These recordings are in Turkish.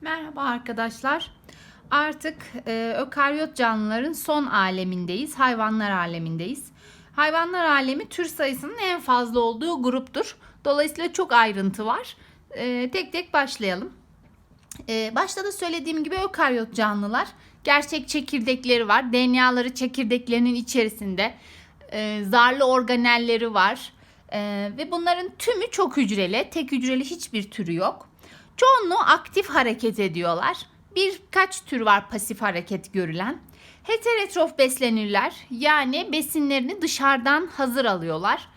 Merhaba arkadaşlar. Artık e, ökaryot canlıların son alemindeyiz. Hayvanlar alemindeyiz. Hayvanlar alemi tür sayısının en fazla olduğu gruptur. Dolayısıyla çok ayrıntı var. E, tek tek başlayalım. E, başta da söylediğim gibi ökaryot canlılar gerçek çekirdekleri var. DNA'ları çekirdeklerinin içerisinde. E, zarlı organelleri var. E, ve bunların tümü çok hücreli. Tek hücreli hiçbir türü yok. Çoğunluğu aktif hareket ediyorlar. Birkaç tür var pasif hareket görülen. Heterotrof beslenirler. Yani besinlerini dışarıdan hazır alıyorlar.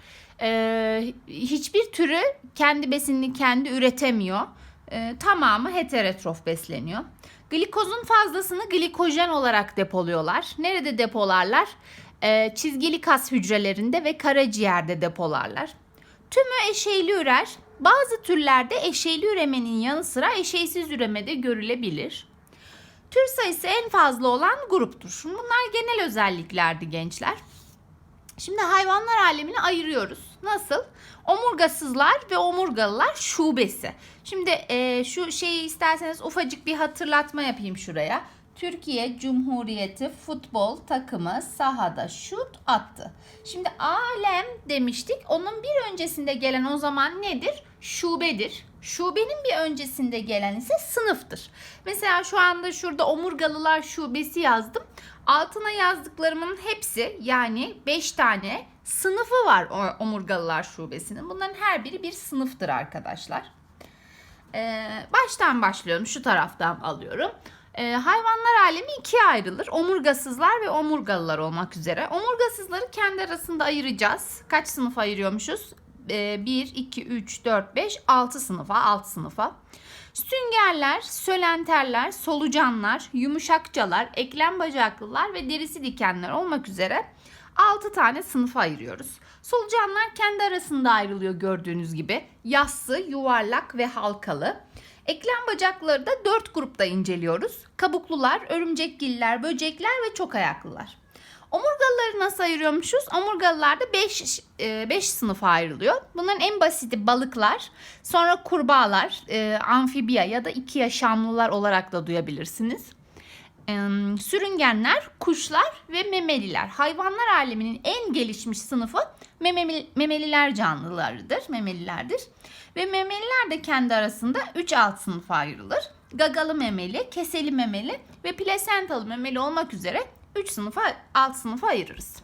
Ee, hiçbir türü kendi besinini kendi üretemiyor. Ee, tamamı heterotrof besleniyor. Glikozun fazlasını glikojen olarak depoluyorlar. Nerede depolarlar? Ee, çizgili kas hücrelerinde ve karaciğerde depolarlar. Tümü eşeyli ürer. Bazı türlerde eşeyli üremenin yanı sıra eşeysiz üreme de görülebilir. Tür sayısı en fazla olan gruptur. Bunlar genel özelliklerdi gençler. Şimdi hayvanlar alemini ayırıyoruz. Nasıl? Omurgasızlar ve omurgalılar şubesi. Şimdi e, şu şeyi isterseniz ufacık bir hatırlatma yapayım şuraya. Türkiye Cumhuriyeti futbol takımı sahada şut attı. Şimdi alem demiştik. Onun bir öncesinde gelen o zaman nedir? Şubedir. Şubenin bir öncesinde gelen ise sınıftır. Mesela şu anda şurada omurgalılar şubesi yazdım. Altına yazdıklarımın hepsi yani 5 tane sınıfı var omurgalılar şubesinin. Bunların her biri bir sınıftır arkadaşlar. Ee, baştan başlıyorum. Şu taraftan alıyorum. Ee, hayvanlar alemi ikiye ayrılır. Omurgasızlar ve omurgalılar olmak üzere. Omurgasızları kendi arasında ayıracağız. Kaç sınıf ayırıyormuşuz? Ee, 1, 2, 3, 4, 5, 6 sınıfa, 6 sınıfa. Süngerler, sölenterler, solucanlar, yumuşakçalar, eklem bacaklılar ve derisi dikenler olmak üzere 6 tane sınıfa ayırıyoruz. Solucanlar kendi arasında ayrılıyor gördüğünüz gibi. Yassı, yuvarlak ve halkalı. Eklem bacakları da 4 grupta inceliyoruz. Kabuklular, örümcekgiller, böcekler ve çok ayaklılar. Omurgalıları nasıl ayırıyormuşuz? Omurgalılarda 5 5 sınıfa ayrılıyor. Bunların en basiti balıklar, sonra kurbağalar, e, amfibiya ya da iki yaşamlılar olarak da duyabilirsiniz. Sürüngenler, kuşlar ve memeliler. Hayvanlar aleminin en gelişmiş sınıfı memeli, memeliler canlılarıdır, memelilerdir. Ve memeliler de kendi arasında 3 alt sınıfa ayrılır. Gagalı memeli, keseli memeli ve plasentalı memeli olmak üzere 3 sınıfa, alt sınıfa ayırırız.